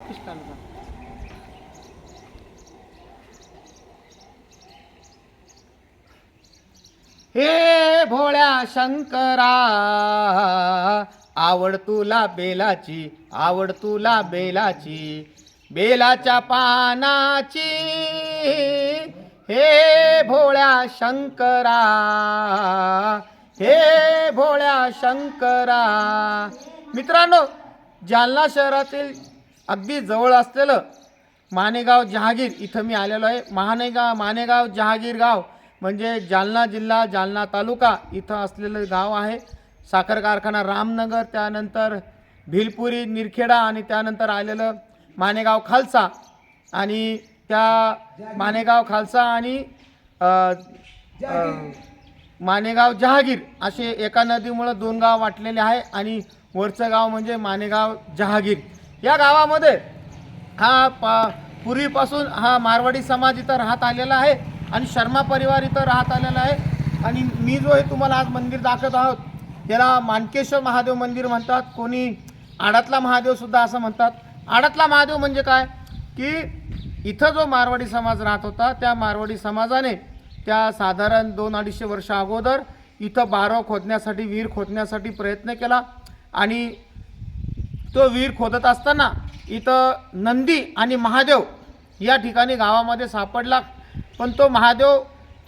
ख्रिस्तांचा हे भोळ्या शंकरा आवड तुला बेलाची आवड तुला बेलाची बेलाच्या पानाची. हे भोळ्या शंकरा हे भोळ्या शंकरा. मित्रांनो जालना शहरातील अगदी जवळ असलेलं मानेगाव जहागीर. इथं मी आलेलो आहे. महानेगाव मानेगाव जहागीर गाव. म्हणजे जालना जिल्हा जालना तालुका इथं असलेलं गाव आहे. साखर कारखाना रामनगर त्यानंतर भिलपुरी निरखेडा आणि त्यानंतर आलेलं मानेगाव खालसा. आणि त्या मानेगाव खालसा आणि मानेगाव जहागीर असे एका नदीमुळं दोन गाव वाटलेले आहे. आणि वरचं गाव म्हणजे मानेगाव जहागीर. या गावामध्ये हा पा पूर्वीपासून हा मारवाडी समाज इथं राहत आलेला आहे आणि शर्मा परिवार इथं राहत आलेला आहे. आणि मी जो हे तुम्हाला आज मंदिर दाखवत आहोत याला मानकेश्वर महादेव मंदिर म्हणतात. कोणी आडातला महादेवसुद्धा असं म्हणतात. आडातला महादेव म्हणजे काय? की इथं जो मारवाडी समाज राहत होता त्या मारवाडी समाजाने त्या साधारण दोन अडीचशे वर्ष अगोदर इथं बारव खोदण्यासाठी विहीर खोदण्यासाठी प्रयत्न केला. आणि तो विहीर खोदत असताना इथं नंदी आणि महादेव या ठिकाणी गावामध्ये सापडला. पण तो महादेव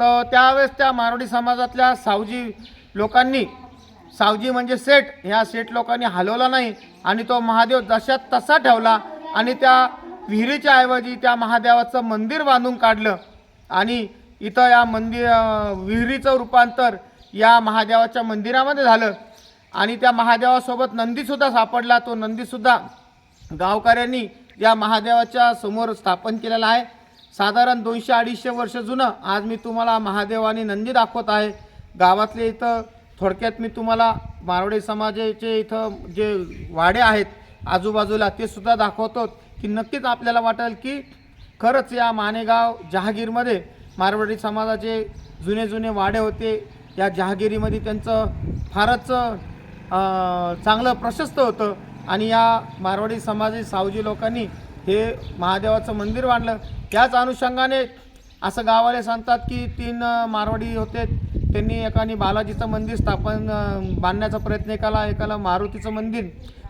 तर त्यावेळेस त्या मारवाडी समाजातल्या सावजी लोकांनी सावजी म्हणजे सेठ ह्या सेठ लोकांनी हलवला नाही आणि तो महादेव जशात तसा ठेवला आणि त्या विहिरीच्या ऐवजी त्या महादेवाचं मंदिर बांधून काढलं आणि इथं या मंदिर विहिरीचं रूपांतर या महादेवाच्या मंदिरामध्ये झालं. आणि त्या महादेवासोबत नंदीसुद्धा सापडला. तो नंदीसुद्धा गावकऱ्यांनी या महादेवाच्या समोर स्थापन केलेला आहे. साधारण दोनशे अडीचशे वर्ष जुनं आज मी तुम्हाला महादेव आणि नंदी दाखवत आहे. गावातले इथं थोडक्यात मी तुम्हाला मारवाडी समाजाचे इथं जे वाडे आहेत आजूबाजूला ते सुद्धा दाखवतो की नक्कीच आपल्याला वाटेल की खरंच या मानेगाव जहागीरमध्ये मारवाडी समाजाचे जुने जुने वाडे होते. या जहागिरीमध्ये त्यांचं फारच चांगलं प्रशस्त होतं. आणि या मारवाडी समाजी सावजी लोकांनी हे महादेवाचं मंदिर बांधलं. त्याच अनुषंगाने असं गावाले सांगतात की तीन मारवाडी होते. त्यांनी एकाने बालाजीचं मंदिर स्थापन बांधण्याचा प्रयत्न केला. एकाला मारुतीचं मंदिर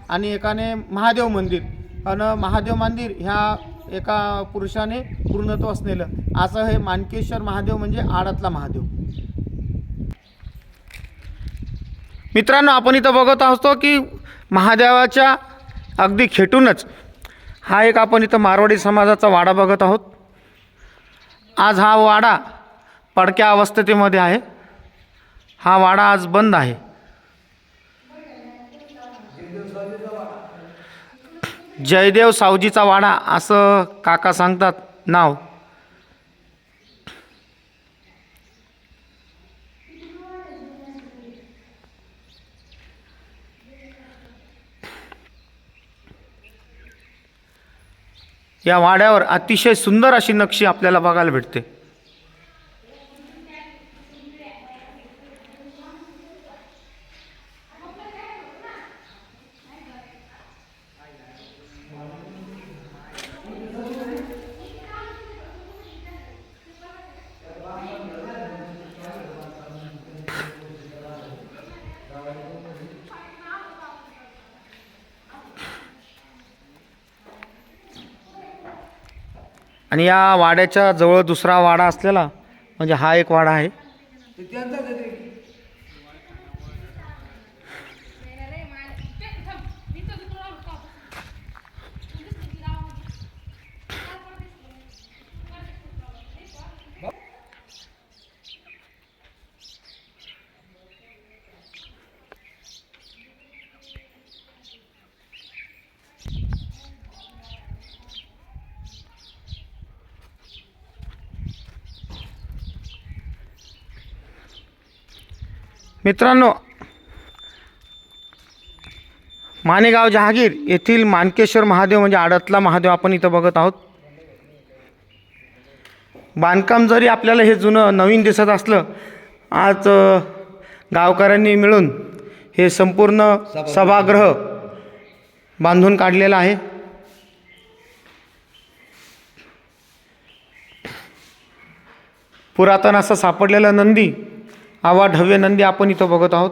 आणि एकाने महादेव मंदिर. आणि महादेव मंदिर ह्या एका पुरुषाने पूर्णत्वास नेलं असं हे मानकेश्वर महादेव म्हणजे आडातला महादेव. मित्रांनो आपण इथं बघत असतो की महादेवाच्या अगदी खेटूनच हा एक आपण इथं मारवाडी समाजाचा वाडा बघत आहोत. आज हा वाडा पडक्या अवस्थेमध्ये आहे. हा वाडा आज बंद आहे. जयदेव सावजीचा वाडा असं काका सांगतात नाव. या वाड्यावर अतिशय सुंदर अशी नक्षी आपल्याला बघायला भेटते. आणि या वाड्याच्या जवळ दुसरा वाडा असलेला म्हणजे हा एक वाडा आहे. मित्रांनो मानेगाव जहागीर येथील मानकेश्वर महादेव म्हणजे आडतला महादेव आपण इथं बघत आहोत. बांधकाम जरी आपल्याला हे जुनं नवीन दिसत असलं आज गावकऱ्यांनी मिळून हे संपूर्ण सभागृह बांधून काढलेलं आहे. पुरातन असं सापडलेलं नंदी आवाढव्य नंदी आपण इथं बघत आहोत.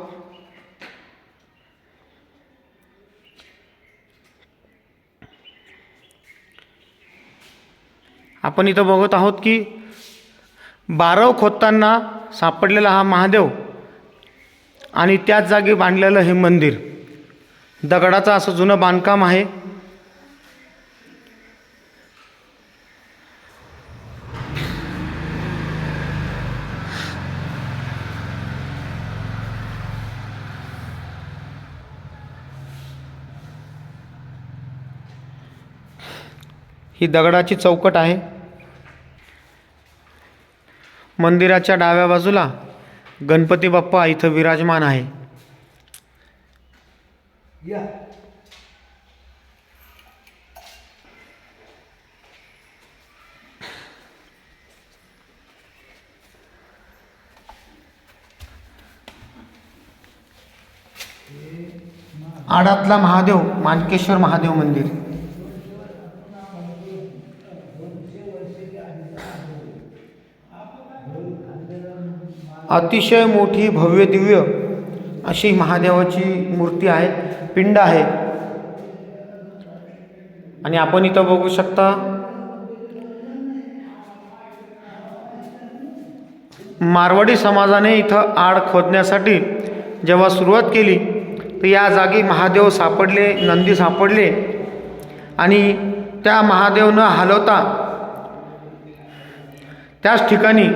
आपण इथं बघत आहोत की बारव खोदताना सापडलेला हा महादेव आणि त्याच जागी बांधलेलं हे मंदिर. दगडाचं असं जुनं बांधकाम आहे. ही दगडाची चौकट आहे. मंदिराच्या डाव्या बाजूला गणपती बाप्पा इथं विराजमान आहे. आडातला महादेव मानकेश्वर महादेव मंदिर. अतिशय मोठी भव्य दिव्य अशी महादेवाची मूर्ती आहे पिंड आहे. आणि आपण इथं बघू शकता मारवाडी समाजाने इथं आड खोदण्यासाठी जेव्हा सुरुवात केली तर या जागी महादेव सापडले नंदी सापडले. आणि त्या महादेव न हलवता त्याच ठिकाणी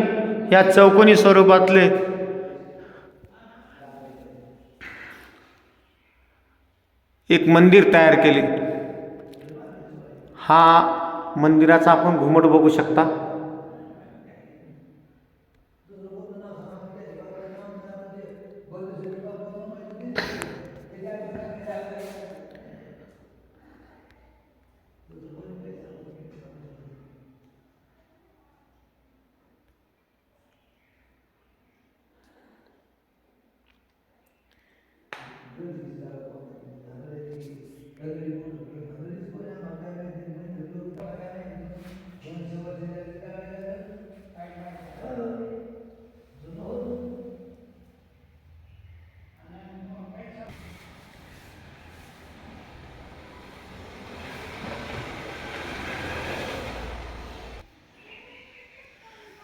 या चौकोनी स्वरूपातले. एक मंदिर तयार केले. हा मंदिराचा आपण घुमट बघू शकता.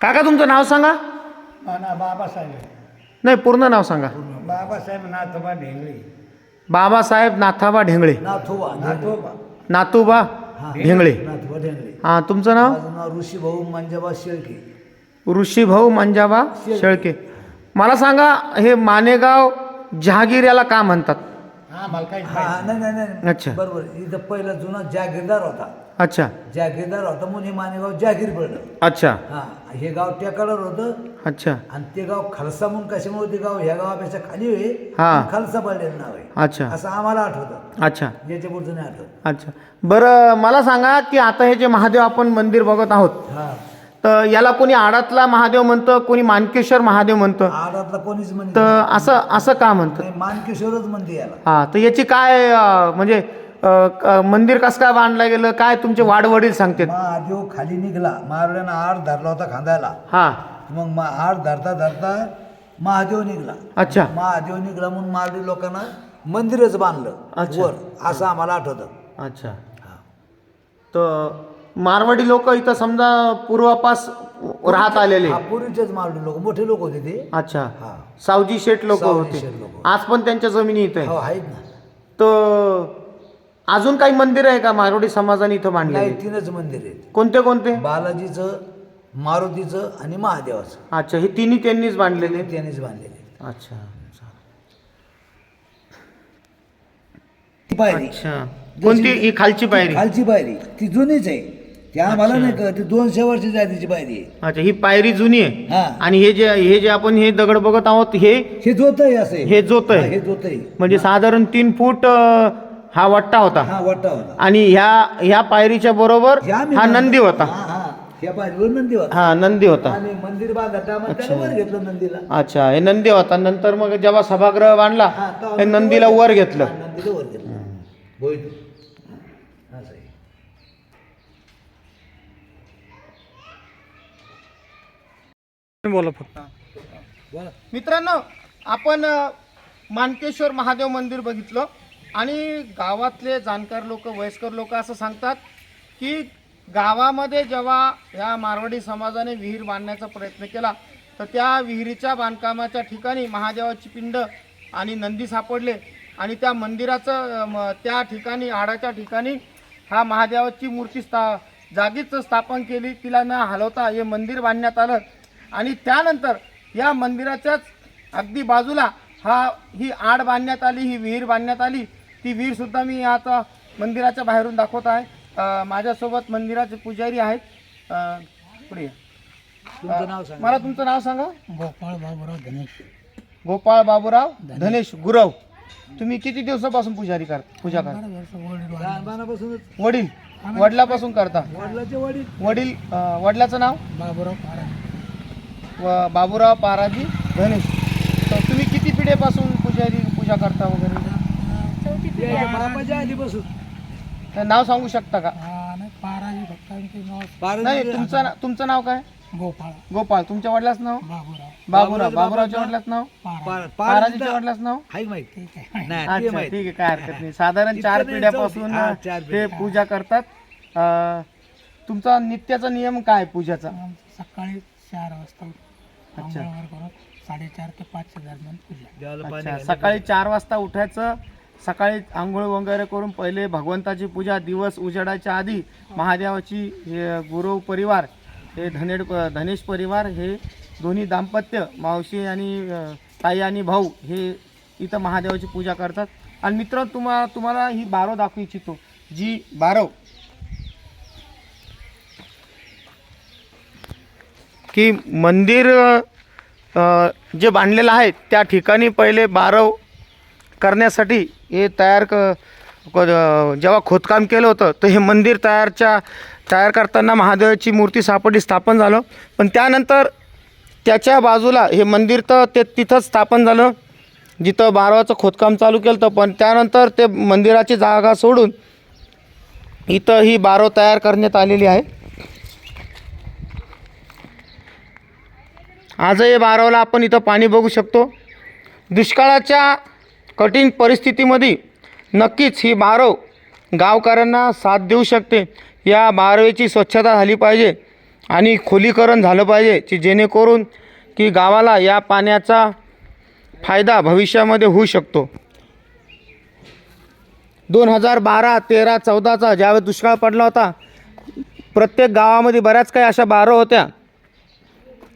काका तुमचं नाव सांगा? ना बाबासाहेब नाही पूर्ण नाव सांगा. बाबासाहेब नाथोबा ढेंगळे. बाबासाहेब नाथाबा ढेंगळे. नाथोबा नाथोबा. नातूबा ढेंगळे. नाथोबा ढेंगळे. हां तुमचं नाव? माझं नाव ऋषी भाऊ मंजाबा शेळके. ऋषीभाऊ मंजाबा शेळके. मला सांगा हे मानेगाव जहागीर याला का म्हणतात? हा मला काही हा नाही. नाही नाही अच्छा. बरोबर. इथं पहिला जुना जागीरदार होता. अच्छा. जागीरदार होता म्हणून हे मानेगाव जागीर पडलं. अच्छा. हा हे गाव टेकाडर होतं. अच्छा. आणि ते गाव खालसा म्हणून कशामुळे ते गाव ह्या गावापेक्षा खाली आहे हा. खालसा पडलेलं नाव आहे. अच्छा. असं आम्हाला आठवतं. अच्छा. याच्या पुढचं नाही आठवत. अच्छा. बरं मला सांगा की आता हे जे महादेव आपण मंदिर बघत आहोत हा. तर याला कोणी आडातला महादेव म्हणतं कोणी मानकेश्वर महादेव म्हणतं? आडातला कोणीच म्हणत तर असं असं का म्हणतं? नाही मानकिशोरच म्हणते याला. हा तर याची काय अं, म्हणजे अं, मंदिर कसं काय बांधलं गेलं? काय तुमचे वाडवडील सांगतात? महादेव खाली निघला. मारल्यानं आड धरला होता खांद्याला. हा. मग मा आड धरता धरता महादेव निघला. अच्छा. महादेव निघला म्हणून मारली लोकांना मंदिरच बांधलं. अच्छा. वर. असं आम्हाला आठवतं. अच्छा. तर मारवाडी लोक इथं समजा पूर्वापास राहत आलेले हा पूर्वीचेच मारली लोक. मोठे लोक होते ते. अच्छा. हा. सावजी शेठ लोक सावजी होते. शेठ लोकं. आज पण त्यांच्या जमिनी इथं हो आहे आहेत ना. तर अजून काही मंदिर आहे का? मारवाडी समाजाने इथं नाही तीनच मंदिर आहेत. कोणते कोणते? बालाजीचं मारुतीचं आणि महादेवाचं. अच्छा हे तिन्ही त्यांनीच बांधलेले? त्यांनीच बांधलेले अच्छा ती पायरी. अच्छा. कोणती? ही खालची पायरी. खालची पायरी. ती जुनीच आहे. ती आम्हाला नाही कळत. ती दोनशे वर्षाची आधीची पायरी. आहे अच्छा ही पायरी जुनी आहे. हा. आणि हे जे हे जे आपण हे दगड बघत आहोत हे हे जोत आहे असं. हे जोत आहे. हा, हे जोत आहे म्हणजे साधारण तीन फूट अं, हा वट्टा होता. हा वट्टा होता. आणि ह्या ह्या पायरीच्या बरोबर हे हा. नंदी होता. हा हा. ह्या नंदी होता. हा नंदी होता. आणि मंदिर बांधता मग त्याला वर घेतलं नंदीला. अच्छा हे नंदी होता. नंतर मग जेव्हा सभागृह बांधला हा, तेव्हा हे नंदीला वर घेतलं. हा, नंदीला वर घेतलं. होय बोला फक्त. बोला. मित्रांनो आपण अ, मानकेश्वर महादेव मंदिर बघितलं. आणि गावातले जाणकार लोक वयस्कर लोक असं सांगतात की गावामध्ये जेव्हा ह्या मारवाडी समाजाने विहीर बांधण्याचा प्रयत्न केला तर त्या विहिरीच्या बांधकामाच्या ठिकाणी महादेवाची पिंड आणि नंदी सापडले. आणि त्या मंदिराचं म, त्या ठिकाणी आडाच्या ठिकाणी हा महादेवाची मूर्ती स्था जागीच स्थापन केली. तिला न हलवता हे मंदिर बांधण्यात आलं. आणि त्यानंतर या मंदिराच्याच अगदी बाजूला हा ही आड बांधण्यात आली ही विहीर बांधण्यात आली. ती विहीर सुद्धा मी आता मंदिराच्या बाहेरून दाखवत आहे. माझ्यासोबत मंदिराचे पुजारी आहेत. पुढे या. तुमचं नाव सांगा. मला तुमचं नाव सांगा. गोपाळ बाबूराव गणेश गोपाळ बाबूराव धनेश. गुरव. तुम्ही किती दिवसापासून पुजारी कर पूजा करता? वडील वडिलापासून करता? वडिलाचे वडील. वडिलाचं नाव? बाबूराव बाबूराव पाराजी गणेश तर तुम्ही किती पिढ्यापासून पुजारी पूजा करता वगैरे? आधीपासून. तर नाव सांगू शकता का? पाराजी भक्तांचे नाव. बारा नाही तुमचं ना- तुमचं नाव काय? गोपाळ. गोपाळ. तुमच्या वडिलाचं नाव? बाबूराव. बाबूराव. बाबूरावच्या वडिलाचं नाव? पारा पाराजीच्या वडिलाचं नाव? हाय माहीत. ठीक आहे. नाही ते अच्छा माहीत. ठीक आहे काय हरकत नाही. साधारण चार इतकं नाही, पिढ्यापासून. हा, चार ते पिढ्या. पूजा करतात. अं, तुमचा नित्याचा नियम काय पूजाचा? सकाळी चार वाजता अच्छा. करून साडेचार ते पाचच्या दरम्यान पूजा. देवाला पाणी अच्छा घालायचं. सकाळी चार वाजता उठायचं सकाळी आंघोळ वगैरे करून पहिले भगवंताची पूजा दिवस उजेडाच्या आधी महादेवाची गुरु गुरव परिवार हे धनेड धनेश परिवार हे दोन्ही दाम्पत्य मावशी आणि ताई आणि भाऊ हे इथं महादेवाची पूजा करतात. आणि मित्र तुम्हा तुम्हाला ही बारव दाखवू इच्छितो जी बारव की मंदिर जे बांधलेलं आहे त्या ठिकाणी पहिले बारव करण्यासाठी हे तयार क जेव्हा खोदकाम केलं होतं तर हे मंदिर तयारच्या तयार करताना महादेवाची मूर्ती सापडली स्थापन झालं. पण त्यानंतर त्याच्या बाजूला हे मंदिर तर ते तिथंच स्थापन झालं जिथं बारवाचं खोदकाम चालू केलं होतं. पण त्यानंतर ते मंदिराची जागा सोडून इथं ही बारव तयार करण्यात आलेली आहे. आजही बारवला आपण इथं पाणी बघू शकतो. दुष्काळाच्या कठीण परिस्थितीमध्ये नक्कीच ही बारव गावकऱ्यांना साथ देऊ शकते. या बारवेची स्वच्छता झाली पाहिजे आणि खोलीकरण झालं पाहिजे की जेणेकरून की गावाला या पाण्याचा फायदा भविष्यामध्ये होऊ शकतो. दोन हजार बारा तेरा चौदाचा ज्यावेळेस दुष्काळ पडला होता प्रत्येक गावामध्ये बऱ्याच काही अशा बारव होत्या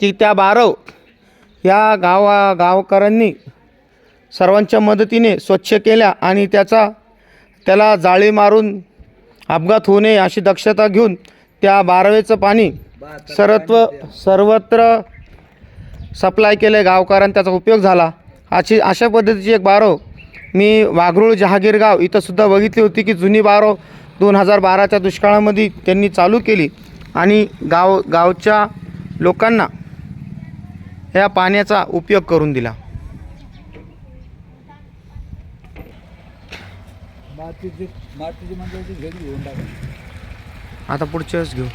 की त्या बारव या गावा गावकऱ्यांनी सर्वांच्या मदतीने स्वच्छ केल्या आणि त्याचा त्याला जाळी मारून अपघात होऊ नये अशी दक्षता घेऊन त्या बारवेचं पाणी सर्वत्र सर्वत्र सप्लाय केले गावकऱ्यांना त्याचा उपयोग झाला. अशी अशा पद्धतीची एक बारव मी वाघरूळ जहागीरगाव इथंसुद्धा बघितली होती की जुनी बारव दोन हजार बाराच्या दुष्काळामध्ये त्यांनी चालू केली आणि गाव गावच्या लोकांना या पाण्याचा उपयोग करून दिला. मातीची मातीची मंदिराची घरी घेऊन टाका आता पुढच्या वेळेस घेऊ.